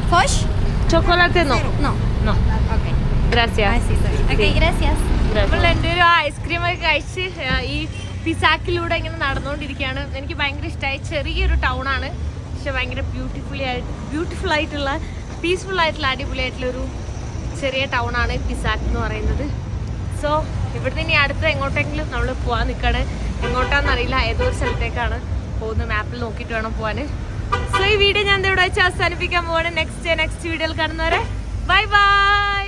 Speaker 3: ¿Deseas chocolate?
Speaker 1: no. No.
Speaker 3: No.
Speaker 1: No
Speaker 3: Ok.
Speaker 1: Gracias.
Speaker 3: Ah, sí, sorry. Ok, gracias.
Speaker 1: നമ്മൾ രണ്ടുപേരും ഐസ്ക്രീം ഒക്കെ കഴിച്ച് ആ, ഈ പിസാക്കിലൂടെ ഇങ്ങനെ നടന്നുകൊണ്ടിരിക്കുകയാണ് എനിക്ക് ഭയങ്കര ഇഷ്ടമായി ചെറിയൊരു ടൗൺ ആണ് പക്ഷെ ഭയങ്കര ബ്യൂട്ടിഫുള്ളി ആയിട്ട് ബ്യൂട്ടിഫുൾ ആയിട്ടുള്ള പീസ്ഫുൾ ആയിട്ടുള്ള അടിപൊളിയായിട്ടുള്ള ഒരു ചെറിയ ടൗൺ ആണ് പിസാക്ക് എന്ന് പറയുന്നത് സോ ഇവിടുന്ന് ഇനി അടുത്ത എങ്ങോട്ടെങ്കിലും നമ്മൾ പോകാൻ നിൽക്കുകയാണ് എങ്ങോട്ടാണെന്നറിയില്ല ഏതോ ഒരു സ്ഥലത്തേക്കാണ് പോകുന്നത് മാപ്പിൽ നോക്കിയിട്ട് വേണം പോകാൻ സോ ഈ വീഡിയോ ഞാൻ ഇവിടെ വെച്ച് അവസാനിപ്പിക്കാൻ പോവാണ്. നെക്സ്റ്റ് നെക്സ്റ്റ് വീഡിയോയിൽ കാണുന്നവരെ. Bye bye